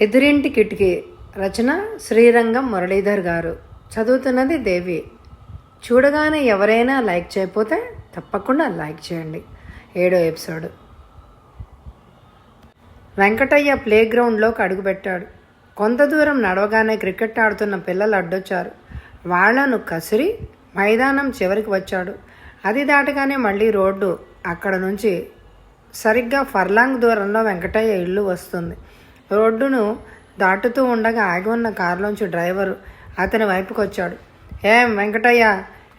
ఎదురింటి కిటికీ రచన శ్రీరంగం మురళీధర్ గారు. చదువుతున్నది దేవి. చూడగానే ఎవరైనా లైక్ చేయకపోతే తప్పకుండా లైక్ చేయండి. ఏడో ఎపిసోడ్. వెంకటయ్య ప్లే గ్రౌండ్లోకి అడుగుపెట్టాడు. కొంత దూరం నడవగానే క్రికెట్ ఆడుతున్న పిల్లలు అడ్డొచ్చారు. వాళ్ళను కసిరి మైదానం చివరికి వచ్చాడు. అది దాటగానే మళ్ళీ రోడ్డు అక్కడ నుంచి సరిగ్గా ఫర్లాంగ్ దూరంలో వెంకటయ్య ఇల్లు వస్తుంది. రోడ్డును దాటుతూ ఉండగా ఆగి ఉన్న కారులోంచి డ్రైవరు అతని వైపుకు వచ్చాడు ఏం వెంకటయ్య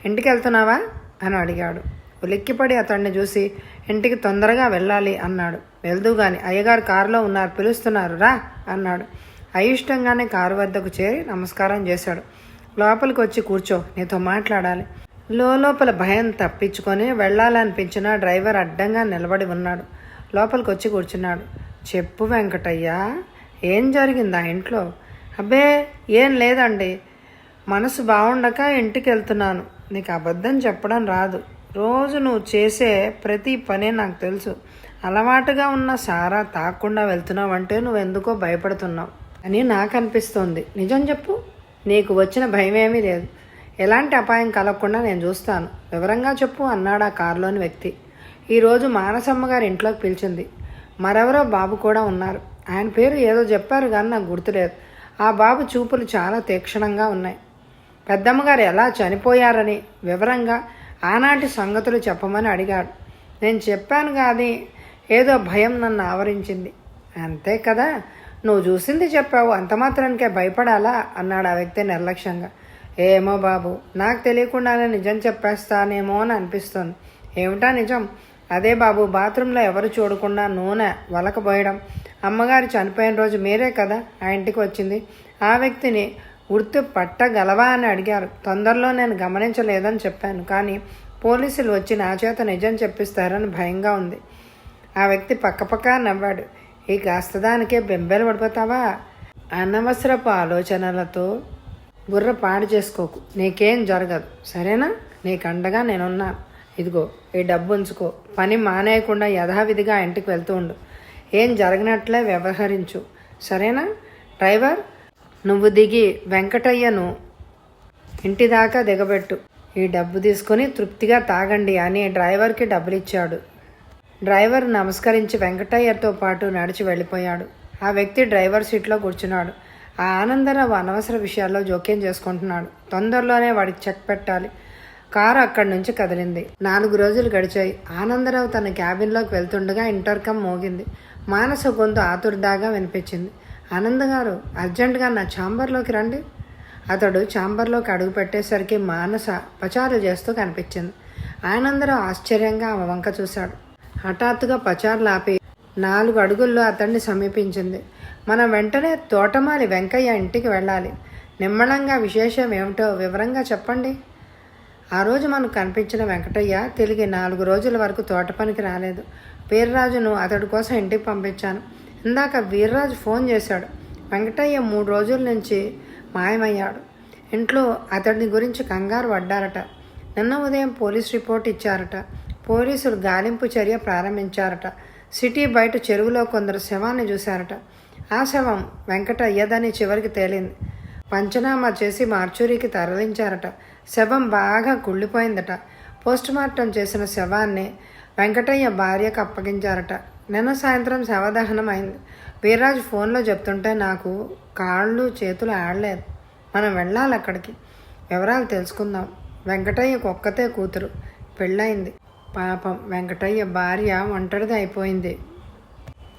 ఇంటికి వెళ్తున్నావా అని అడిగాడు. ఉలిక్కిపడి అతన్ని చూసి ఇంటికి తొందరగా వెళ్ళాలి అన్నాడు. వెళ్దూ గాని అయ్యగారు కారులో ఉన్నారు పిలుస్తున్నారు రా అన్నాడు. అయిష్టంగానే కారు వద్దకు చేరి నమస్కారం చేశాడు. లోపలికి వచ్చి కూర్చో నీతో మాట్లాడాలి. లోపల భయం తప్పించుకొని వెళ్ళాలనిపించిన డ్రైవర్ అడ్డంగా నిలబడి ఉన్నాడు. లోపలికి వచ్చి కూర్చున్నాడు. చెప్పు వెంకటయ్య ఏం జరిగిందా ఇంట్లో? అబ్బే ఏం లేదండి. మనసు బాగుండక ఇంటికి వెళ్తున్నాను నీకు అబద్ధం చెప్పడం రాదు. రోజు నువ్వు చేసే ప్రతి పనే నాకు తెలుసు. అలవాటుగా ఉన్న సారా తాకుండా వెళ్తున్నావంటే నువ్వు ఎందుకో భయపడుతున్నావు అని నాకు అనిపిస్తోంది నిజం చెప్పు. నీకు వచ్చిన భయం ఏమీ లేదు. ఎలాంటి అపాయం కలగకుండా నేను చూస్తాను. వివరంగా చెప్పు అన్నాడు ఆ కారులోని వ్యక్తి. ఈరోజు మానసమ్మ గారి ఇంట్లోకి పిలిచింది. మరెవరో బాబు కూడా ఉన్నారు. ఆయన పేరు ఏదో చెప్పారు కానీ నాకు గుర్తులేదు. ఆ బాబు చూపులు చాలా తీక్షణంగా ఉన్నాయి. పెద్దమ్మగారు ఎలా చనిపోయారని వివరంగా ఆనాటి సంగతులు చెప్పమని అడిగాడు. నేను చెప్పాను కానీ ఏదో భయం నన్ను ఆవరించింది. అంతే కదా? నువ్వు చూసింది చెప్పావు. అంత మాత్రానికే భయపడాలా? అన్నాడు ఆ వ్యక్తి నిర్లక్ష్యంగా. ఏమో బాబు నాకు తెలియకుండానే నిజం చెప్పేస్తానేమో అని అనిపిస్తుంది. ఏమిటా నిజం? అదే బాబు బాత్రూంలో ఎవరు చూడకుండా నూనె వలకపోయడం. అమ్మగారు చనిపోయిన రోజు మీరే కదా ఆ ఇంటికి వచ్చింది. ఆ వ్యక్తిని గుర్తు పట్టగలవా అని అడిగారు. తొందరలో నేను గమనించలేదని చెప్పాను కానీ పోలీసులు వచ్చి నా చేత నిజం చెప్పిస్తారని భయంగా ఉంది. ఆ వ్యక్తి పక్కపక్క నవ్వాడు. ఈ కాస్తదానికే బెంబేలు పడిపోతావా? అనవసరపు ఆలోచనలతో బుర్ర పాడు చేసుకోకు. నీకేం జరగదు. సరేనా? నీకు అండగా నేనున్నాను ఇదిగో ఈ డబ్బు ఉంచుకో. పని మానేయకుండా యథావిధిగా ఇంటికి వెళ్తూ ఉండు. ఏం జరగనట్లే వ్యవహరించు. సరేనా? డ్రైవర్ నువ్వు దిగి వెంకటయ్యను ఇంటి దాకా దిగబెట్టు. ఈ డబ్బు తీసుకుని తృప్తిగా తాగండి అని డ్రైవర్కి డబ్బులు ఇచ్చాడు డ్రైవర్ నమస్కరించి వెంకటయ్యతో పాటు నడిచి వెళ్ళిపోయాడు. ఆ వ్యక్తి డ్రైవర్ సీట్లో కూర్చున్నాడు. ఆ ఆనందరావు అనవసర విషయాల్లో జోక్యం చేసుకుంటున్నాడు. తొందరలోనే వాడికి చెక్ పెట్టాలి. కారు అక్కడి నుంచి కదిలింది. నాలుగు రోజులు గడిచాయి. ఆనందరావు తన క్యాబిన్లోకి వెళ్తుండగా ఇంటర్కమ్ మోగింది. మానస గొంతు ఆతుర్దాగా వినిపించింది. ఆనంద్ గారు అర్జెంటుగా నా ఛాంబర్లోకి రండి. అతడు ఛాంబర్లోకి అడుగు పెట్టేసరికి మానస పచారు చేస్తూ కనిపించింది. ఆనందరావు ఆశ్చర్యంగా ఆమె వంక చూశాడు. హఠాత్తుగా పచారులు ఆపి నాలుగు అడుగుల్లో అతన్ని సమీపించింది. మనం వెంటనే తోటమాలి వెంకయ్య ఇంటికి వెళ్ళాలి. నిమ్మళంగా విశేషం ఏమిటో వివరంగా చెప్పండి. ఆ రోజు మనకు కనిపించిన వెంకటయ్య తిరిగి నాలుగు రోజుల వరకు తోట పనికి రాలేదు. వీర్రాజును అతడి కోసం ఇంటికి పంపించాను. ఇందాక వీర్రాజు ఫోన్ చేశాడు. వెంకటయ్య మూడు రోజుల నుంచి మాయమయ్యాడు. ఇంట్లో అతడిని గురించి కంగారు పడ్డారట. నిన్న ఉదయం పోలీస్ రిపోర్ట్ ఇచ్చారట. పోలీసులు గాలింపు చర్య ప్రారంభించారట. సిటీ బయట చెరువులో కొందరు శవాన్ని చూశారట. ఆ శవం వెంకటయ్యదని చివరికి తేలింది. పంచనామా చేసి మార్చూరికి తరలించారట. శవం బాగా కుళ్ళిపోయిందట. పోస్టుమార్టం చేసిన శవాన్ని వెంకటయ్య భార్యకు అప్పగించారట. నిన్న సాయంత్రం శవదహనం అయింది. వీర్రాజు ఫోన్లో చెప్తుంటే నాకు కాళ్ళు చేతులు ఆడలేదు. మనం వెళ్ళాలి అక్కడికి. వివరాలు తెలుసుకుందాం. వెంకటయ్యకు ఒక్కతే కూతురు. పెళ్ళయింది. పాపం వెంకటయ్య భార్య ఒంటరిది అయిపోయింది.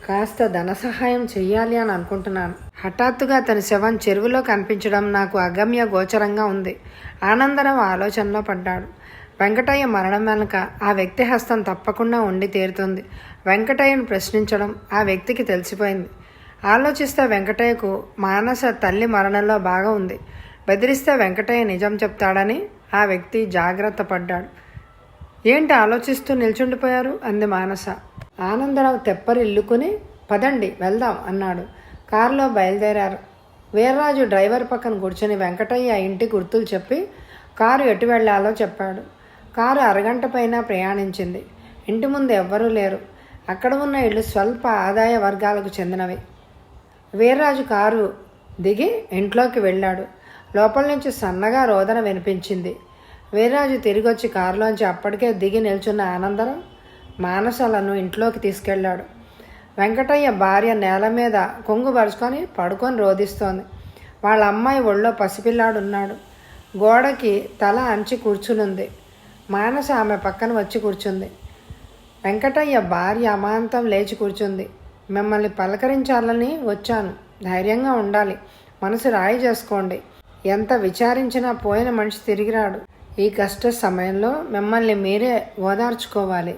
కాస్త ధన సహాయం చెయ్యాలి అని అనుకుంటున్నాను. హఠాత్తుగా అతని శవం చెరువులో కనిపించడం నాకు అగమ్య గోచరంగా ఉంది. ఆనందరం ఆలోచనలో పడ్డాడు. వెంకటయ్య మరణం వెనుక ఆ వ్యక్తి హస్తం తప్పకుండా ఉండి తీరుతుంది. వెంకటయ్యను ప్రశ్నించడం ఆ వ్యక్తికి తెలిసిపోయింది. ఆలోచిస్తే వెంకటయ్యకు మానస తల్లి మరణంలో బాగా ఉంది. బెదిరిస్తే వెంకటయ్య నిజం చెప్తాడని ఆ వ్యక్తి జాగ్రత్త పడ్డాడు. ఏంటి ఆలోచిస్తూ నిల్చుండిపోయారు? అంది మానస. ఆనందరావు తెప్పరిల్లుకుని పదండి వెళ్దాం అన్నాడు. కారులో బయలుదేరారు. వీర్రాజు డ్రైవర్ పక్కన కూర్చొని వెంకటయ్య ఇంటి గుర్తులు చెప్పి కారు ఎటు వెళ్ళాలో చెప్పాడు. కారు అరగంట పైన ప్రయాణించింది. ఇంటి ముందు ఎవ్వరూ లేరు. అక్కడ ఉన్న ఇళ్ళు స్వల్ప ఆదాయ వర్గాలకు చెందినవి. వీర్రాజు కారు దిగి ఇంట్లోకి వెళ్ళాడు. లోపల నుంచి సన్నగా రోదన వినిపించింది. వీర్రాజు తిరిగొచ్చి కారులోంచి అప్పటికే దిగి నిల్చున్న ఆనందరం మానసలను ఇంట్లోకి తీసుకెళ్ళాడు. వెంకటయ్య భార్య నేల మీద కొంగు పరుచుకొని పడుకొని రోధిస్తోంది. వాళ్ళ అమ్మాయి ఒళ్ళో పసిపిల్లాడున్నాడు. గోడకి తల అంచి కూర్చునుంది. మానస ఆమె పక్కన వచ్చి కూర్చుంది. వెంకటయ్య భార్య అమాంతం లేచి కూర్చుంది. మిమ్మల్ని పలకరించాలని వచ్చాను. ధైర్యంగా ఉండాలి. మనసు రాయి చేసుకోండి. ఎంత విచారించినా పోయిన మనిషి తిరిగి రాడు. ఈ కష్ట సమయంలో మిమ్మల్ని మీరే ఓదార్చుకోవాలి.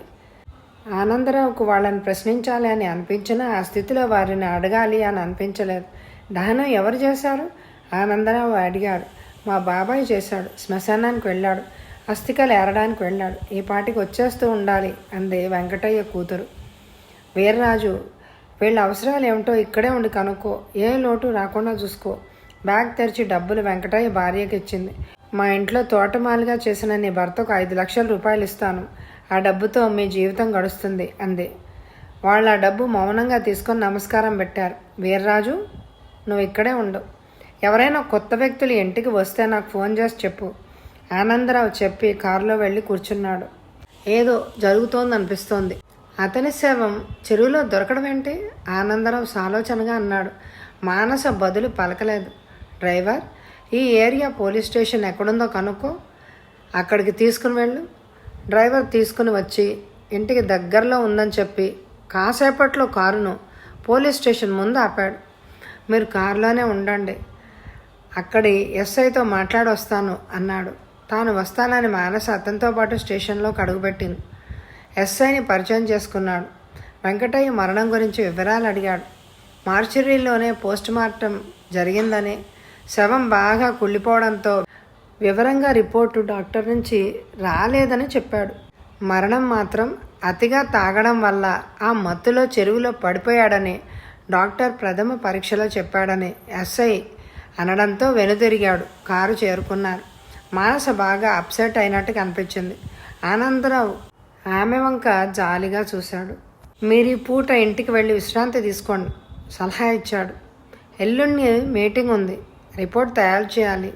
ఆనందరావుకు వాళ్ళని ప్రశ్నించాలి అని అనిపించినా ఆ స్థితిలో వారిని అడగాలి అని అనిపించలేదు. దహనం ఎవరు చేశారు? ఆనందరావు అడిగాడు. మా బాబాయ్ చేశాడు. శ్మశానానికి వెళ్ళాడు. అస్థికలు ఏరడానికి వెళ్ళాడు. ఈ పాటికి వచ్చేస్తూ ఉండాలి అంది వెంకటయ్య కూతురు. వీర్రాజు వీళ్ళ అవసరాలు ఏమిటో ఇక్కడే ఉండి కనుక్కో. ఏ లోటు రాకుండా చూసుకో. బ్యాగ్ తెరిచి డబ్బులు వెంకటయ్య భార్యకి ఇచ్చింది మా ఇంట్లో తోటమాలిగా చేసిన నీ భర్తకు ఐదు లక్షల రూపాయలు ఇస్తాను. ఆ డబ్బుతో మీ జీవితం గడుస్తుంది అంది. వాళ్ళు ఆ డబ్బు మౌనంగా తీసుకొని నమస్కారం పెట్టారు. వీర్రాజు నువ్వు ఇక్కడే ఉండు. ఎవరైనా కొత్త వ్యక్తులు ఇంటికి వస్తే నాకు ఫోన్ చేసి చెప్పు. ఆనందరావు చెప్పి కారులో వెళ్ళి కూర్చున్నాడు. ఏదో జరుగుతోంది అనిపిస్తోంది అతని శవం చెరువులో దొరకడం ఏంటి? ఆనందరావు సాలోచనగా అన్నాడు. మానస బదులు పలకలేదు. డ్రైవర్ ఈ ఏరియా పోలీస్ స్టేషన్ ఎక్కడుందో కనుక్కో. అక్కడికి తీసుకుని వెళ్ళు. డ్రైవర్ తీసుకుని వచ్చి ఇంటికి దగ్గరలో ఉందని చెప్పి కాసేపట్లో కారును పోలీస్ స్టేషన్ ముందు ఆపాడు. మీరు కారులోనే ఉండండి. అక్కడి ఎస్ఐతో మాట్లాడొస్తాను అన్నాడు. తాను వస్తానని మానస అతనితో పాటు స్టేషన్లోకి అడుగుపెట్టింది. ఎస్ఐని పరిచయం చేసుకున్నాడు. వెంకటయ్య మరణం గురించి వివరాలు అడిగాడు. మార్చిరీలోనే పోస్ట్ మార్టం జరిగిందని శవం బాగా కుళ్ళిపోవడంతో వివరంగా రిపోర్టు డాక్టర్ నుంచి రాలేదని చెప్పాడు. మరణం మాత్రం అతిగా తాగడం వల్ల ఆ మత్తులో చెరువులో పడిపోయాడని డాక్టర్ ప్రథమ పరీక్షలో చెప్పాడని ఎస్ఐ అనడంతో వెనుదిరిగాడు కారు చేరుకున్నారు. మానస బాగా అప్సెట్ అయినట్టు కనిపించింది. ఆనందరావు ఆమె వంక జాలిగా చూశాడు. మీరు ఈ పూట ఇంటికి వెళ్ళి విశ్రాంతి తీసుకోండి సలహా ఇచ్చాడు. ఎల్లుండి మీటింగ్ ఉంది రిపోర్ట్ తయారు చేయాలి.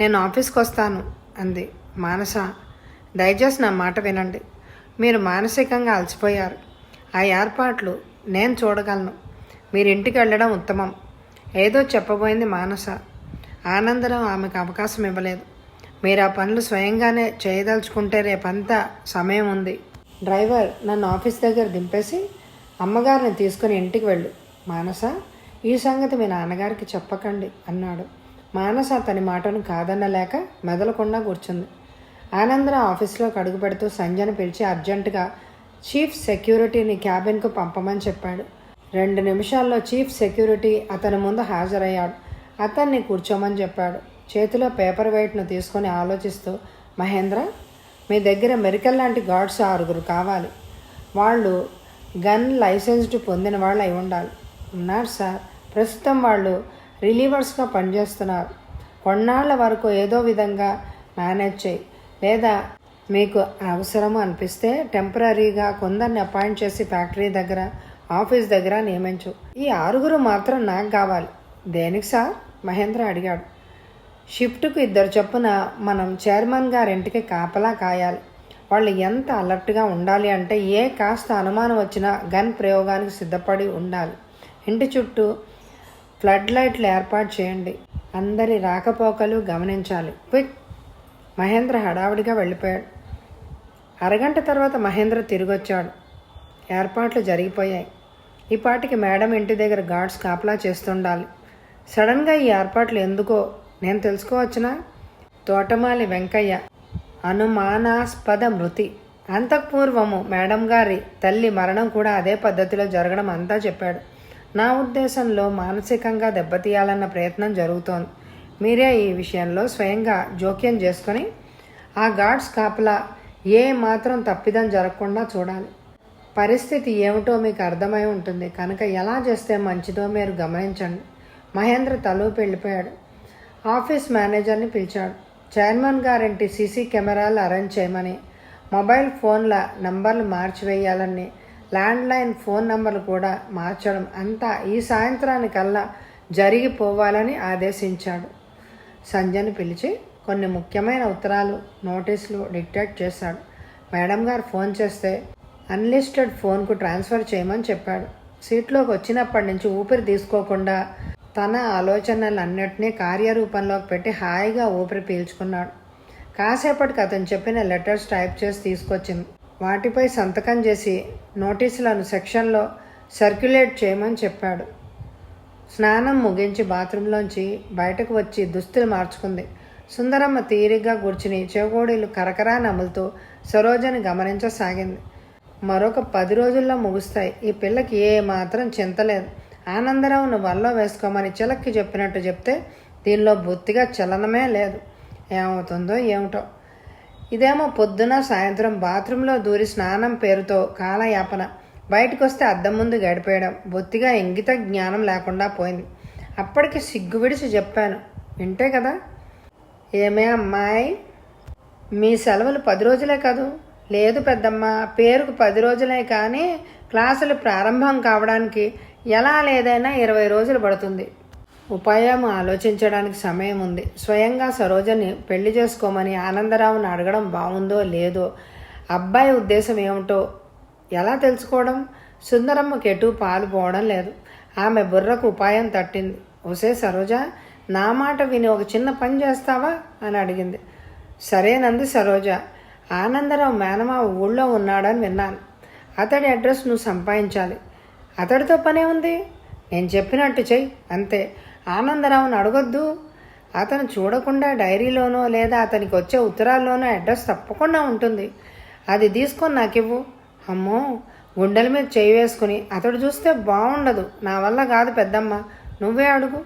నేను ఆఫీస్కి వస్తాను అంది. మానస దయచేసి నా మాట వినండి. మీరు మానసికంగా అలసిపోయారు. ఆ ఏర్పాట్లు నేను చూడగలను. మీరు ఇంటికి వెళ్ళడం ఉత్తమం. ఏదో చెప్పబోయింది మానస. ఆనందరం ఆమెకు అవకాశం ఇవ్వలేదు. మీరు ఆ పనులు స్వయంగానే చేయదలుచుకుంటే రేపంతా సమయం ఉంది. డ్రైవర్ నన్ను ఆఫీస్ దగ్గర దింపేసి అమ్మగారిని తీసుకుని ఇంటికి వెళ్ళు. మానస ఈ సంగతి మీ నాన్నగారికి చెప్పకండి అన్నాడు. మానస అతని మాటను కాదనలేక మెదలకుండా కూర్చుంది. ఆనందరావు ఆఫీస్లోకి అడుగు పెడుతూ సంజయను పిలిచి అర్జెంటుగా చీఫ్ సెక్యూరిటీని క్యాబిన్కు పంపమని చెప్పాడు. రెండు నిమిషాల్లో చీఫ్ సెక్యూరిటీ అతని ముందు హాజరయ్యాడు. అతన్ని కూర్చోమని చెప్పాడు. చేతిలో పేపర్ వెయిట్ను తీసుకొని ఆలోచిస్తూ మహేంద్ర మీ దగ్గర మెరికల్ లాంటి గార్డ్స్ ఆరుగురు కావాలి. వాళ్ళు గన్ లైసెన్స్డ్ పొందిన వాళ్ళు అయి ఉండాలి. ఉన్నారు సార్. ప్రస్తుతం వాళ్ళు రిలీవర్స్గా పనిచేస్తున్నారు. కొన్నాళ్ళ వరకు ఏదో విధంగా మేనేజ్ చేయి. లేదా మీకు అవసరము అనిపిస్తే టెంపరీగా కొందరిని అపాయింట్ చేసి ఫ్యాక్టరీ దగ్గర ఆఫీస్ దగ్గర నియమించు. ఈ ఆరుగురు మాత్రం నాకు కావాలి. దేనికి సార్? మహేంద్ర అడిగాడు. షిఫ్ట్కు ఇద్దరు చొప్పున మనం చైర్మన్ గారింటికి కాపలా కాయాలి. వాళ్ళు ఎంత అలర్ట్గా ఉండాలి అంటే ఏ కాస్త అనుమానం వచ్చినా గన్ ప్రయోగానికి సిద్ధపడి ఉండాలి. ఇంటి చుట్టూ ఫ్లడ్ లైట్లు ఏర్పాటు చేయండి. అందరి రాకపోకలు గమనించాలి. క్విక్! మహేంద్ర హడావుడిగా వెళ్ళిపోయాడు. అరగంట తర్వాత మహేంద్ర తిరిగొచ్చాడు. ఏర్పాట్లు జరిగిపోయాయి. ఈ పాటికి మేడం ఇంటి దగ్గర గార్డ్స్ కాపలా చేస్తుండాలి. సడన్గా ఈ ఏర్పాట్లు ఎందుకో నేను తెలుసుకోవచ్చునా? తోటమాలి వెంకయ్య అనుమానాస్పద మృతి. అంతఃపూర్వము మేడం గారి తల్లి మరణం కూడా అదే పద్ధతిలో జరగడం అంతా చెప్పాడు. నా ఉద్దేశంలో మానసికంగా దెబ్బతీయాలన్న ప్రయత్నం జరుగుతోంది. మీరే ఈ విషయంలో స్వయంగా జోక్యం చేసుకొని ఆ గాడ్స్ కాపలా ఏ మాత్రం తప్పిదం జరగకుండా చూడాలి. పరిస్థితి ఏమిటో మీకు అర్థమై ఉంటుంది. కనుక ఎలా చేస్తే మంచిదో మీరు గమనించండి. మహేంద్ర తలూపు వెళ్ళిపోయాడు. ఆఫీస్ మేనేజర్ని పిలిచాడు. చైర్మన్ గారింటి సీసీ కెమెరాలు అరేంజ్ చేయమని మొబైల్ ఫోన్ల నంబర్లు మార్చివేయాలని ల్యాండ్లైన్ ఫోన్ నంబర్లు కూడా మార్చడం అంతా ఈ సాయంత్రానికల్లా జరిగిపోవాలని ఆదేశించాడు. సంజయ్ని పిలిచి కొన్ని ముఖ్యమైన ఉత్తరాలు నోటీసులు డిక్టేట్ చేశాడు. మేడం గారు ఫోన్ చేస్తే అన్లిస్టెడ్ ఫోన్కు ట్రాన్స్ఫర్ చేయమని చెప్పాడు. సీట్లోకి వచ్చినప్పటి నుంచి ఊపిరి తీసుకోకుండా తన ఆలోచనలన్నింటినీ కార్యరూపంలోకి పెట్టి హాయిగా ఊపిరి పీల్చుకున్నాడు. కాసేపటికి అతను చెప్పిన లెటర్స్ టైప్ చేసి తీసుకొచ్చింది. వాటిపై సంతకం చేసి నోటీసులను సెక్షన్లో సర్క్యులేట్ చేయమని చెప్పాడు. స్నానం ముగించి బాత్రూంలోంచి బయటకు వచ్చి దుస్తులు మార్చుకుంది. సుందరమ్మ తీరిగ్గా కూర్చుని చెవగోడీలు కరకరా నములుతూ సరోజని గమనించసాగింది. మరొక పది రోజుల్లో ముగుస్తాయి. ఈ పిల్లకి ఏ మాత్రం చింతలేదు ఆనందరావును వల్ల వేసుకోమని చిలక్కి చెప్పినట్టు చెప్తే దీనిలో బొత్తిగా చలనమే లేదు. ఏమవుతుందో ఏమిటో ఇదేమో పొద్దున సాయంత్రం బాత్రూంలో దూరి స్నానం పేరుతో కాలయాపన. బయటకు వస్తే అద్దం ముందు గడిపేయడం. బొత్తిగా ఇంగిత జ్ఞానం లేకుండా పోయింది. అప్పటికి సిగ్గు విడిచి చెప్పాను. వింటే కదా? ఏమే అమ్మాయి? మీ సెలవులు పది రోజులే కదూ? లేదు పెద్దమ్మ పేరుకు పది రోజులే కానీ క్లాసులు ప్రారంభం కావడానికి ఎలా లేదైనా ఇరవై రోజులు పడుతుంది. ఉపాయం ఆలోచించడానికి సమయం ఉంది. స్వయంగా సరోజని పెళ్ళి చేసుకోమని ఆనందరావుని అడగడం బాగుందో లేదో అబ్బాయి ఉద్దేశం ఏమిటో ఎలా తెలుసుకోవడం? సుందరమ్మకి ఎటు పాలు పోవడం లేదు. ఆమె బుర్రకు ఉపాయం తట్టింది. ఒసే సరోజ నా మాట విని ఒక చిన్న పని చేస్తావా? అని అడిగింది. సరేనంది సరోజ ఆనందరావు మేనమా ఊళ్ళో ఉన్నాడని విన్నాను. అతడి అడ్రస్ నువ్వు సంపాదించాలి. అతడితో పనే ఉంది? నేను చెప్పినట్టు చెయ్యి అంతే. ఆనందరావుని అడగొద్దు. అతను చూడకుండా డైరీలోనో లేదా అతనికి వచ్చే ఉత్తరాల్లోనో అడ్రస్ తప్పకుండా ఉంటుంది. అది తీసుకొని నాకివ్వు. అమ్మో గుండెల మీద చేయి వేసుకుని అతడు చూస్తే బాగుండదు నా వల్ల కాదు పెద్దమ్మ. నువ్వే అడుగు.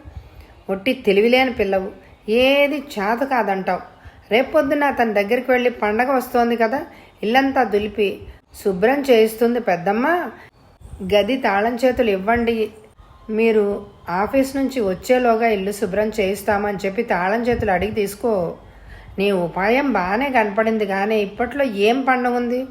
ఒట్టి తెలివిలేని పిల్లవు. ఏది చేత కాదంటావు. రేపొద్దున అతని దగ్గరికి వెళ్ళి పండగ వస్తోంది కదా. ఇల్లంతా దులిపి శుభ్రం చేయిస్తుంది పెద్దమ్మ. గది తాళం చేతులు ఇవ్వండి. మీరు ఆఫీస్ నుంచి వచ్చేలోగా ఇల్లు శుభ్రం చేయిస్తామని చెప్పి తాళం చేతులు అడిగి తీసుకో. నీ ఉపాయం బాగానే కనపడింది కానీ ఇప్పట్లో ఏం పండుగ ఉంది?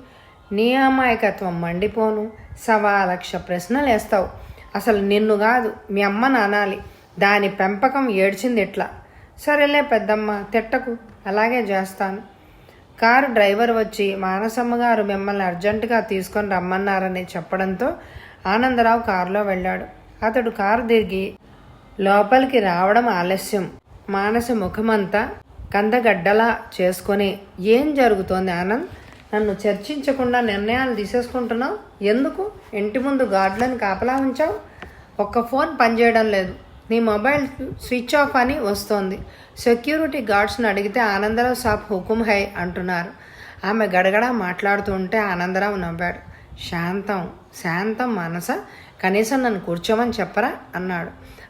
నీ అమాయకత్వం మండిపోను. సవా లక్ష ప్రశ్నలు వేస్తావు అసలు నిన్ను కాదు మీ అమ్మ అనాలి దాని పెంపకం ఏడ్చింది ఇట్లా సరేలే పెద్దమ్మ తిట్టకు. అలాగే చేస్తాను. కారు డ్రైవర్ వచ్చి మానసమ్మ గారు మిమ్మల్ని అర్జెంటుగా తీసుకొని రమ్మన్నారని చెప్పడంతో ఆనందరావు కారులో వెళ్ళాడు. అతడు కారు తిరిగి లోపలికి రావడం ఆలస్యం. మానస ముఖమంతా కందగడ్డలా చేసుకొని ఏం జరుగుతోంది ఆనంద్? నన్ను చర్చించకుండా నిర్ణయాలు తీసేసుకుంటున్నావు? ఎందుకు? ఇంటి ముందు గార్డులను కాపలా ఉంచావు? ఒక్క ఫోన్ పనిచేయడం లేదు. నీ మొబైల్ స్విచ్ ఆఫ్ అని వస్తోంది. సెక్యూరిటీ గార్డ్స్ని అడిగితే ఆనందరావు సాబ్ హుకుం హై అంటున్నారు. ఆమె గడగడ మాట్లాడుతూ ఉంటే ఆనందరావు నవ్వాడు. శాంతం శాంతం మనస కనీసం నన్ను కూర్చోమని చెప్పరా? అన్నాడు.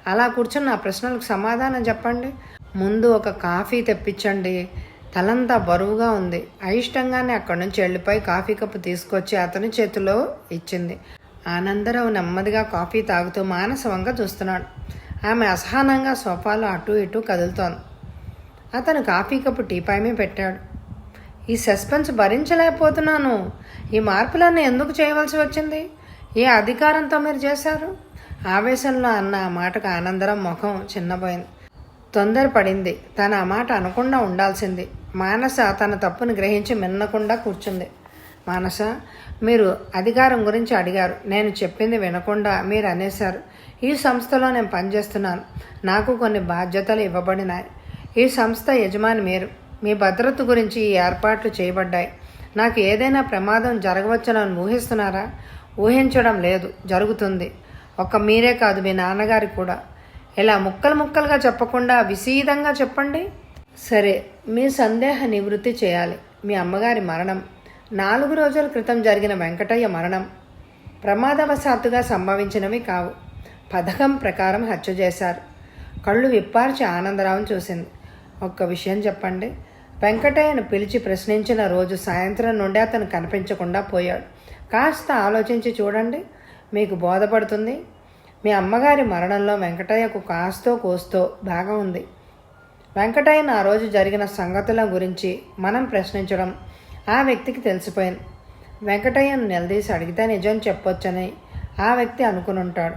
అలా కూర్చొని నా ప్రశ్నలకు సమాధానం చెప్పండి. ముందు ఒక కాఫీ తెప్పించండి. తలంతా బరువుగా ఉంది. అయిష్టంగానే అక్కడి నుంచి వెళ్ళిపోయి కాఫీ కప్పు తీసుకొచ్చి అతని చేతిలో ఇచ్చింది. ఆనందరావు నెమ్మదిగా కాఫీ తాగుతూ మానసవంగా చూస్తున్నాడు. ఆమె అసహనంగా సోఫాలో అటు ఇటు కదులుతోంది. అతను కాఫీ కప్పు టీపాయమే పెట్టాడు. ఈ సస్పెన్స్ భరించలేకపోతున్నాను. ఈ మార్పులన్నీ ఎందుకు చేయవలసి వచ్చింది? ఏ అధికారంతో మీరు చేశారు? ఆవేశంలో అన్న ఆ మాటకు ఆనందరం ముఖం చిన్నపోయింది. తొందరపడింది. తన ఆ మాట అనకుండా ఉండాల్సింది. మానస తన తప్పును గ్రహించి మిన్నకుండా కూర్చుంది. మానస మీరు అధికారం గురించి అడిగారు. నేను చెప్పింది వినకుండా మీరు అనేశారు. ఈ సంస్థలో నేను పనిచేస్తున్నాను. నాకు కొన్ని బాధ్యతలు ఇవ్వబడినాయి. ఈ సంస్థ యజమాని మీరు. మీ భద్రత గురించి ఈ ఏర్పాట్లు చేయబడ్డాయి. నాకు ఏదైనా ప్రమాదం జరగవచ్చునని ఊహిస్తున్నారా? ఊహించడం లేదు జరుగుతుంది. ఒక్క మీరే కాదు మీ నాన్నగారి కూడా. ఇలా ముక్కలు ముక్కలుగా చెప్పకుండా విసీదంగా చెప్పండి? సరే మీ సందేహ నివృత్తి చేయాలి. మీ అమ్మగారి మరణం. నాలుగు రోజుల క్రితం జరిగిన వెంకటయ్య మరణం. ప్రమాదవశాత్తుగా సంభవించినవి కావు. పథకం ప్రకారం హత్య చేశారు. కళ్ళు విప్పార్చి ఆనందరావును చూసింది. ఒక్క విషయం చెప్పండి. వెంకటయ్యను పిలిచి ప్రశ్నించిన రోజు సాయంత్రం నుండి అతను కనిపించకుండా పోయాడు. కాస్త ఆలోచించి చూడండి. మీకు బోధపడుతుంది. మీ అమ్మగారి మరణంలో వెంకటయ్యకు కాస్తో కోస్తో భాగం ఉంది. వెంకటయ్యను ఆ రోజు జరిగిన సంగతుల గురించి మనం ప్రశ్నించడం ఆ వ్యక్తికి తెలిసిపోయింది. వెంకటయ్యను నిలదీసి అడిగితే నిజం చెప్పొచ్చని ఆ వ్యక్తి అనుకుని ఉంటాడు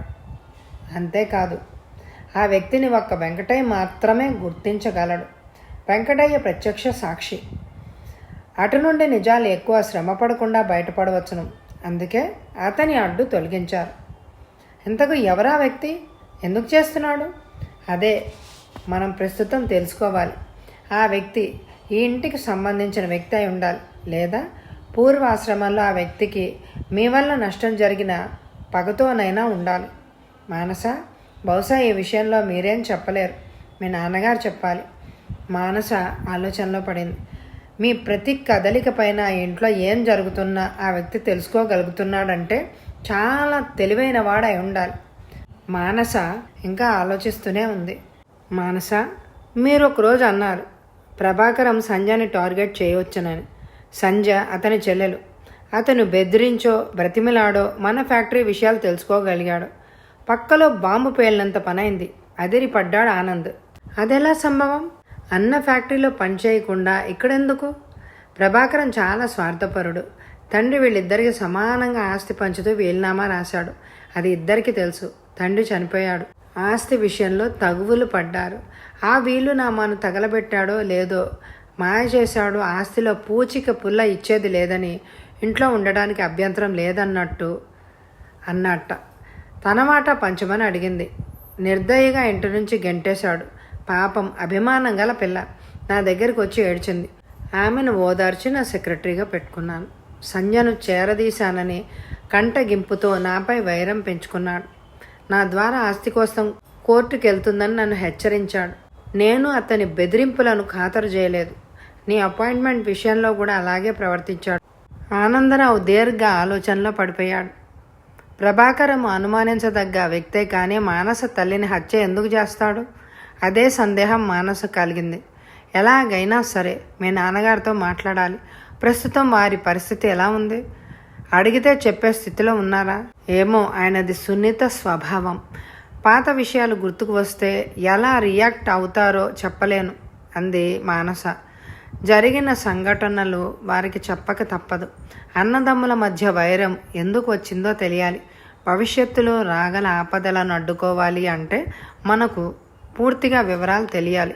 అంతేకాదు ఆ వ్యక్తిని ఒక్క వెంకటయ్య మాత్రమే గుర్తించగలడు. వెంకటయ్య ప్రత్యక్ష సాక్షి. అటు నుండి నిజాలు ఎక్కువ శ్రమ పడకుండా బయటపడవచ్చును. అందుకే అతని అడ్డు తొలగించారు. ఇంతకు ఎవరా వ్యక్తి? ఎందుకు చేస్తున్నాడు? అదే మనం ప్రస్తుతం తెలుసుకోవాలి. ఆ వ్యక్తి ఈ ఇంటికి సంబంధించిన వ్యక్తి అయి ఉండాలి లేదా పూర్వాశ్రమంలో ఆ వ్యక్తికి మీ వల్ల నష్టం జరిగిన పగతోనైనా ఉండాలి. మానస బహుశా ఈ విషయంలో మీరేం చెప్పలేరు. మీ నాన్నగారు చెప్పాలి. మానస ఆలోచనలో పడింది. మీ ప్రతి కదలిక పైన ఆ ఇంట్లో ఏం జరుగుతున్నా ఆ వ్యక్తి తెలుసుకోగలుగుతున్నాడంటే చాలా తెలివైన వాడై ఉండాలి. మానస ఇంకా ఆలోచిస్తూనే ఉంది. మానస మీరు ఒకరోజు అన్నారు ప్రభాకరం సంజయ్ని టార్గెట్ చేయవచ్చునని. సంజ అతని చెల్లెలు. అతను బెదిరించో బ్రతిమిలాడో మన ఫ్యాక్టరీ విషయాలు తెలుసుకోగలిగాడు. పక్కలో బాంబు పేలినంత పనైంది. అదిరి పడ్డాడు ఆనంద్. అదెలా సంభవం? అన్న ఫ్యాక్టరీలో పనిచేయకుండా ఇక్కడెందుకు? ప్రభాకరం చాలా స్వార్థపరుడు. తండ్రి వీళ్ళిద్దరికి సమానంగా ఆస్తి పంచుతూ వీలునామా రాశాడు. అది ఇద్దరికి తెలుసు. తండ్రి చనిపోయాడు. ఆస్తి విషయంలో తగువులు పడ్డారు. ఆ వీలునామాను తగలబెట్టాడో లేదో మాయ చేశాడు. ఆస్తిలో పూచిక పుల్ల ఇచ్చేది లేదని ఇంట్లో ఉండడానికి అభ్యంతరం లేదన్నట్టు అన్నట్ట. తన మాట పంచమని అడిగింది. నిర్దయగా ఇంటి నుంచి గెంటేశాడు. పాపం అభిమానం గల పిల్ల నా దగ్గరికి వచ్చి ఏడ్చింది. ఆమెను ఓదార్చి నా సెక్రటరీగా పెట్టుకున్నాను. సంజను చేరదీశానని కంటగింపుతో నాపై వైరం పెంచుకున్నాడు. నా ద్వారా ఆస్తి కోసం కోర్టుకు వెళ్తుందని నన్ను హెచ్చరించాడు. నేను అతని బెదిరింపులను ఖాతరు చేయలేదు. నీ అపాయింట్మెంట్ విషయంలో కూడా అలాగే ప్రవర్తించాడు. ఆనందరావు దీర్ఘ ఆలోచనలో పడిపోయాడు. ప్రభాకరం అనుమానించదగ్గ వ్యక్తే కానీ మానస తల్లిని హత్య ఎందుకు చేస్తాడు? అదే సందేహం మానస కలిగింది. ఎలాగైనా సరే మీ నాన్నగారితో మాట్లాడాలి. ప్రస్తుతం వారి పరిస్థితి ఎలా ఉంది? అడిగితే చెప్పే స్థితిలో ఉన్నారా? ఏమో ఆయనది సున్నిత స్వభావం. పాత విషయాలు గుర్తుకు వస్తే ఎలా రియాక్ట్ అవుతారో చెప్పలేను అంది మానస. జరిగిన సంఘటనలు వారికి చెప్పక తప్పదు. అన్నదమ్ముల మధ్య వైరం ఎందుకు వచ్చిందో తెలియాలి. భవిష్యత్తులో రాగల ఆపదలను అడ్డుకోవాలి అంటే మనకు పూర్తిగా వివరాలు తెలియాలి.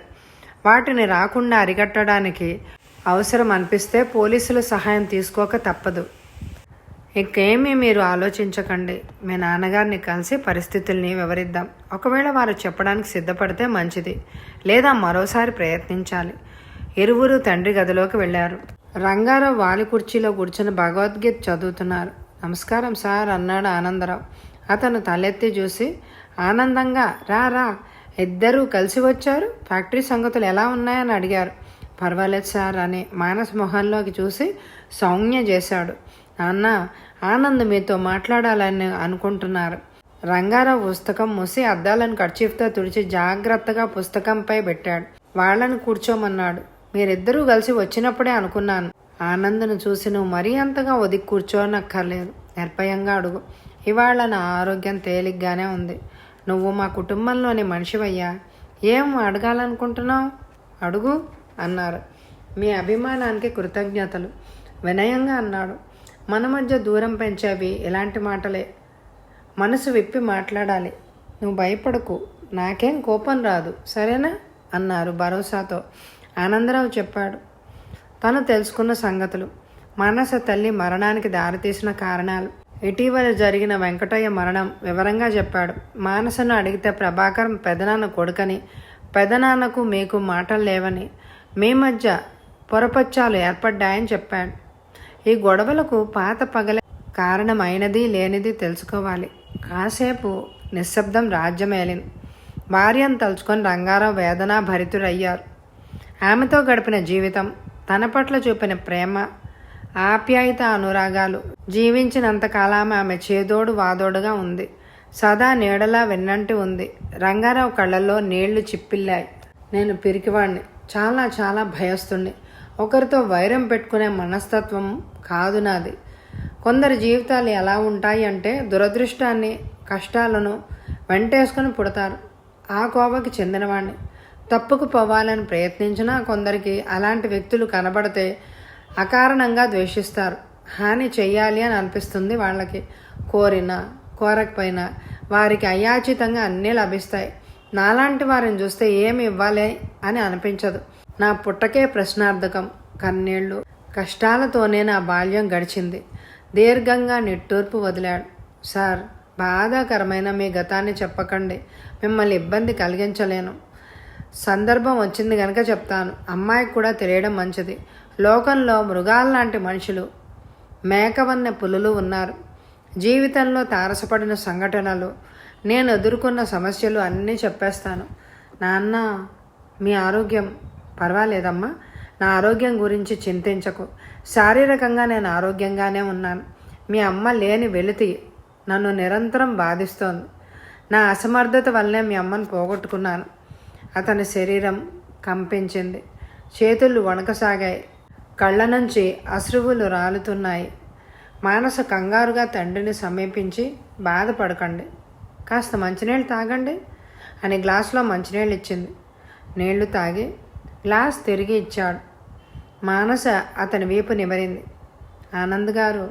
వాటిని రాకుండా అరికట్టడానికి అవసరం అనిపిస్తే పోలీసుల సహాయం తీసుకోక తప్పదు. ఇంకేమీ మీరు ఆలోచించకండి. మీ నాన్నగారిని కలిసి పరిస్థితుల్ని వివరిద్దాం. ఒకవేళ వారు చెప్పడానికి సిద్ధపడితే మంచిది. లేదా మరోసారి ప్రయత్నించాలి. ఇరువురు తండ్రి గదిలోకి వెళ్ళారు. రంగారావు వాలి కుర్చీలో కూర్చుని భగవద్గీత చదువుతున్నారు. నమస్కారం సార్ అన్నాడు ఆనందరావు. అతను తలెత్తి చూసి ఆనందంగా రా రా ఇద్దరూ కలిసి వచ్చారు. ఫ్యాక్టరీ సంగతులు ఎలా ఉన్నాయని అడిగారు. పర్వాలేదు సార్ అని మానస్ మొహంలోకి చూసి సౌజ్ఞ చేశాడు. నాన్న ఆనంద్ మీతో మాట్లాడాలని అనుకుంటున్నారు. రంగారావు పుస్తకం మూసి అద్దాలను కర్చీఫ్తో తుడిచి జాగ్రత్తగా పుస్తకంపై పెట్టాడు. వాళ్ళని కూర్చోమన్నాడు. మీరిద్దరూ కలిసి వచ్చినప్పుడే అనుకున్నాను. ఆనంద్ను చూసి నువ్వు మరీ అంతగా ఒదిగి కూర్చోనక్కర్లేదు. నిర్భయంగా అడుగు. ఇవాళ నా ఆరోగ్యం తేలిగ్గానే ఉంది. నువ్వు మా కుటుంబంలోని మనిషివయ్యా. ఏం అడగాలనుకుంటున్నావు? అడుగు అన్నారు. మీ అభిమానానికి కృతజ్ఞతలు. వినయంగా అన్నాడు. మన మధ్య దూరం పెంచేవి ఇలాంటి మాటలే. మనసు విప్పి మాట్లాడాలి. నువ్వు భయపడకు. నాకేం కోపం రాదు. సరేనా? అన్నారు భరోసాతో. ఆనందరావు చెప్పాడు. తను తెలుసుకున్న సంగతులు. మానస తల్లి మరణానికి దారితీసిన కారణాలు. ఇటీవల జరిగిన వెంకటయ్య మరణం వివరంగా చెప్పాడు. మానసను అడిగితే ప్రభాకరం పెదనాన్న కొడుకని పెదనాన్నకు మీకు మాటలు లేవని మీ మధ్య పొరపచ్చాలు ఏర్పడ్డాయని చెప్పాడు. ఈ గొడవలకు పాత పగల కారణమైనది లేనిది తెలుసుకోవాలి. కాసేపు నిశ్శబ్దం రాజ్యమేలింది భార్యను తలుచుకొని రంగారావు వేదనా భరితుడయ్యారు ఆమెతో గడిపిన జీవితం తన పట్ల చూపిన ప్రేమ ఆప్యాయత అనురాగాలు. జీవించినంతకాలం ఆమె చేదోడు వాదోడుగా ఉంది. సదా నీడలా వెన్నంటి ఉంది. రంగారావు కళ్ళల్లో నీళ్ళు చిప్పిల్లాయి. నేను పిరికివాణ్ణి. చాలా చాలా భయస్తుణ్ణి. ఒకరితో వైరం పెట్టుకునే మనస్తత్వం కాదు నాది. కొందరి జీవితాలు ఎలా ఉంటాయి అంటే దురదృష్టాన్ని కష్టాలను వెంటేసుకొని పుడతారు. ఆ కోవకి చెందినవాణ్ణి. తప్పుకు పోవాలని ప్రయత్నించినా కొందరికి అలాంటి వ్యక్తులు కనబడితే అకారణంగా ద్వేషిస్తారు. హాని చెయ్యాలి అని అనిపిస్తుంది వాళ్ళకి. కోరిన కోరకపోయినా వారికి అయాచితంగా అన్నీ లభిస్తాయి. నాలాంటి వారిని చూస్తే ఏమి ఇవ్వాలి అని అనిపించదు. నా పుట్టకే ప్రశ్నార్థకం. కన్నీళ్ళు కష్టాలతోనే నా బాల్యం గడిచింది. దీర్ఘంగా నిట్టూర్పు వదిలాడు. సార్ బాధాకరమైన మీ గతాన్ని చెప్పకండి. మిమ్మల్ని ఇబ్బంది కలిగించలేను. సందర్భం వచ్చింది కనుక చెప్తాను. అమ్మాయికి కూడా తెలియడం మంచిది. లోకంలో మృగాల్లాంటి మనుషులు మేకవన్న పులులు ఉన్నారు. జీవితంలో తారసపడిన సంఘటనలు నేను ఎదుర్కొన్న సమస్యలు అన్నీ చెప్పేస్తాను. నాన్న మీ ఆరోగ్యం పర్వాలేదమ్మా. నా ఆరోగ్యం గురించి చింతించకు. శారీరకంగా నేను ఆరోగ్యంగానే ఉన్నాను. మీ అమ్మ లేని వెలితి నన్ను నిరంతరం బాధిస్తోంది. నా అసమర్థత వల్లే మీ అమ్మను పోగొట్టుకున్నాను. అతని శరీరం కంపించింది. చేతులు వణకసాగాయి. కళ్ళ నుంచి అశ్రువులు రాలుతున్నాయి. మానస కంగారుగా తండ్రిని సమీపించి బాధపడకండి. కాస్త మంచినీళ్ళు తాగండి అని గ్లాసులో మంచినీళ్ళు ఇచ్చింది. నీళ్ళు తాగి గ్లాస్ తిరిగి ఇచ్చాడు. మానస అతని వీపు నిమరింది ఆనంద్ గారు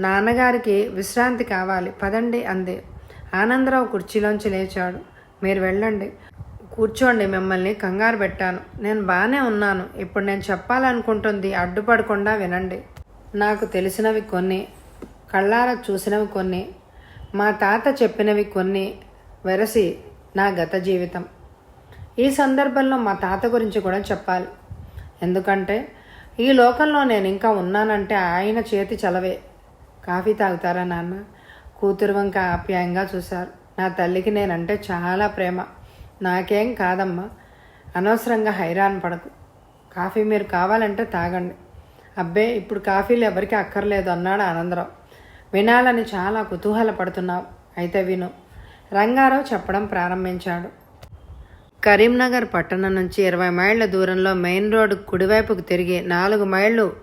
నాన్నగారికి విశ్రాంతి కావాలి. పదండి అంది. ఆనందరావు కుర్చీలోంచి లేచాడు. మీరు వెళ్ళండి. కూర్చోండి మిమ్మల్ని కంగారు పెట్టాను. నేను బాగానే ఉన్నాను. ఇప్పుడు నేను చెప్పాలనుకుంటుంది అడ్డుపడకుండా వినండి. నాకు తెలిసినవి కొన్ని కళ్ళారా చూసినవి కొన్ని మా తాత చెప్పినవి కొన్ని వెరసి నా గత జీవితం. ఈ సందర్భంలో మా తాత గురించి కూడా చెప్పాలి. ఎందుకంటే ఈ లోకంలో నేను ఇంకా ఉన్నానంటే ఆయన చేతి చలవే. కాఫీ తాగుతారా నాన్న? కూతురు వంక ఆప్యాయంగా చూశారు. నా తల్లికి నేనంటే చాలా ప్రేమ. నాకేం కాదమ్మా. అనవసరంగా హైరాన్ పడకు. కాఫీ మీరు కావాలంటే తాగండి. అబ్బే ఇప్పుడు కాఫీలు ఎవరికి అక్కర్లేదు అన్నాడు ఆనందరావు. వినాలని చాలా కుతూహలపడుతున్నావు అయితే విను. రంగారావు చెప్పడం ప్రారంభించాడు. కరీంనగర్ పట్టణం నుంచి ఇరవై మైళ్ళ దూరంలో మెయిన్ రోడ్డు కుడివైపుకు తిరిగి నాలుగు మైళ్ళు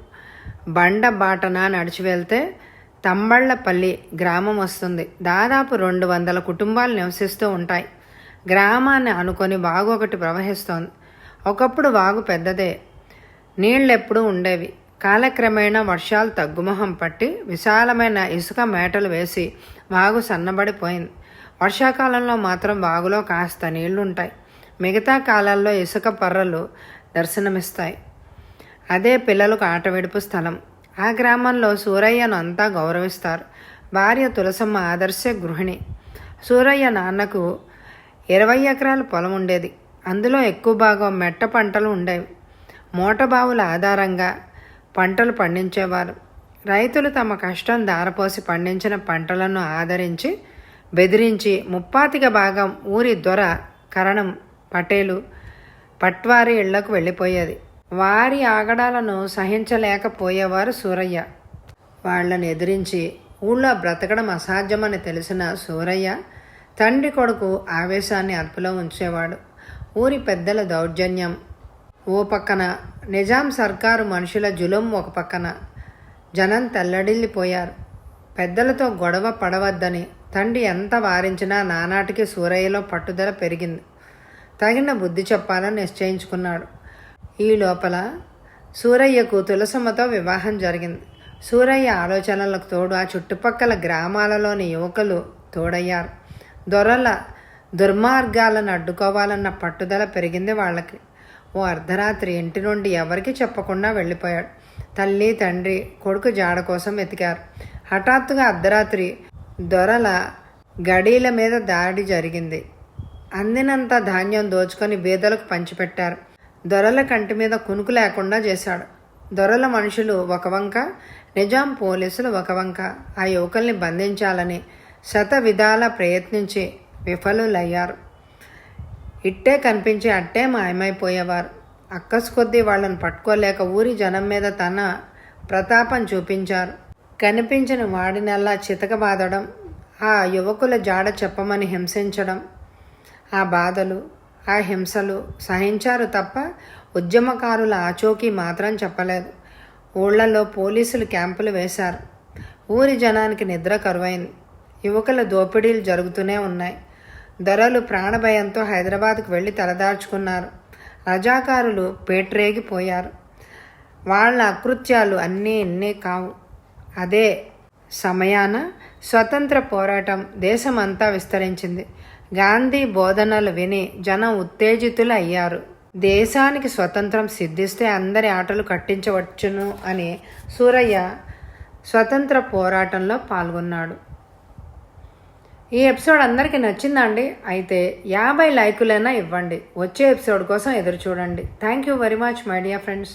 బండ బాటన నడిచి వెళ్తే తంబళ్ళపల్లి గ్రామం వస్తుంది. దాదాపు రెండు వందల కుటుంబాలు నివసిస్తూ ఉంటాయి. గ్రామాన్ని అనుకొని వాగు ఒకటి ప్రవహిస్తోంది. ఒకప్పుడు వాగు పెద్దదే నీళ్ళెప్పుడూ ఉండేవి. కాలక్రమేణా వర్షాలు తగ్గుముఖం పట్టి విశాలమైన ఇసుక మేటలు వేసి వాగు సన్నబడిపోయింది. వర్షాకాలంలో మాత్రం వాగులో కాస్త నీళ్ళుంటాయి. మిగతా కాలాల్లో ఇసుక పర్రలు దర్శనమిస్తాయి. అదే పిల్లలకు ఆటవిడుపు స్థలం. ఆ గ్రామంలో సూరయ్యను అంతా గౌరవిస్తారు. భార్య తులసమ్మ ఆదర్శ గృహిణి. సూరయ్య నాన్నకు ఇరవై ఎకరాల పొలం ఉండేది. అందులో ఎక్కువ భాగం మెట్ట పంటలు ఉండేవి. మూటబావుల ఆధారంగా పంటలు పండించేవారు. రైతులు తమ కష్టం దారపోసి పండించిన పంటలను ఆదరించి బెదిరించి ముప్పాతిక భాగం ఊరి దొర కరణం పటేలు పట్వారి ఇళ్ళకు వెళ్ళిపోయేది. వారి ఆగడాలను సహించలేకపోయేవారు సూరయ్య. వాళ్ళని ఎదిరించి ఊళ్ళో బ్రతకడం అసాధ్యమని తెలిసిన సూరయ్య తండ్రి కొడుకు ఆవేశాన్ని అదుపులో ఉంచేవాడు. ఊరి పెద్దల దౌర్జన్యం. ఓ పక్కన నిజాం సర్కారు మనుషుల జులం ఒక పక్కన జనం తల్లడిల్లిపోయారు. పెద్దలతో గొడవ పడవద్దని తండ్రి ఎంత వారించినా నానాటికి సూరయ్యలో పట్టుదల పెరిగింది. తగిన బుద్ధి చెప్పాలని నిశ్చయించుకున్నాడు. ఈ లోపల సూరయ్యకు తులసమ్మతో వివాహం జరిగింది. సూరయ్య ఆలోచనలకు తోడు ఆ చుట్టుపక్కల గ్రామాలలోని యువకులు తోడయ్యారు. దొరల దుర్మార్గాలను అడ్డుకోవాలన్న పట్టుదల పెరిగింది వాళ్ళకి. ఓ అర్ధరాత్రి ఇంటి నుండి ఎవరికి చెప్పకుండా వెళ్ళిపోయాడు. తల్లి తండ్రి కొడుకు జాడ కోసం వెతికారు. హఠాత్తుగా అర్ధరాత్రి దొరల గడీల మీద దాడి జరిగింది. అందినంత ధాన్యం దోచుకొని బీదలకు పంచిపెట్టారు. దొరల కంటి మీద కునుకు లేకుండా చేశాడు. దొరల మనుషులు ఒక వంక నిజాం పోలీసులు ఒక వంక. ఆ యువకుల్ని బంధించాలని శత విధాల ప్రయత్నించి విఫలులయ్యారు. ఇట్టే కనిపించి అట్టే మాయమైపోయేవారు. అక్కసు కొద్దీ వాళ్ళను పట్టుకోలేక ఊరి జనం మీద తన ప్రతాపం చూపించారు. కనిపించిన వాడినల్లా చితకబాదడం ఆ యువకుల జాడ చెప్పమని హింసించడం ఆ బాధలు ఆ హింసలు సహించారు తప్ప ఉద్యమకారుల ఆచోకీ మాత్రం చెప్పలేదు. ఊళ్ళలో పోలీసులు క్యాంపులు వేశారు. ఊరి జనానికి నిద్ర కరువైంది. యువకుల దోపిడీలు జరుగుతూనే ఉన్నాయి. దొరలు ప్రాణభయంతో హైదరాబాద్కు వెళ్ళి తలదార్చుకున్నారు రజాకారులు పేట్రేగిపోయారు. వాళ్ళ అకృత్యాలు అన్నీ ఎన్నే కావు. అదే సమయాన స్వతంత్ర పోరాటం దేశమంతా విస్తరించింది. గాంధీ బోధనలు విని జనం ఉత్తేజితులు అయ్యారు దేశానికి స్వతంత్రం సిద్ధిస్తే అందరి ఆటలు కట్టించవచ్చును అని సూరయ్య స్వతంత్ర పోరాటంలో పాల్గొన్నాడు. ఈ ఎపిసోడ్ అందరికీ నచ్చిందండి. అయితే యాభై లైకులైనా ఇవ్వండి. వచ్చే ఎపిసోడ్ కోసం ఎదురు చూడండి. Thank you very much my dear friends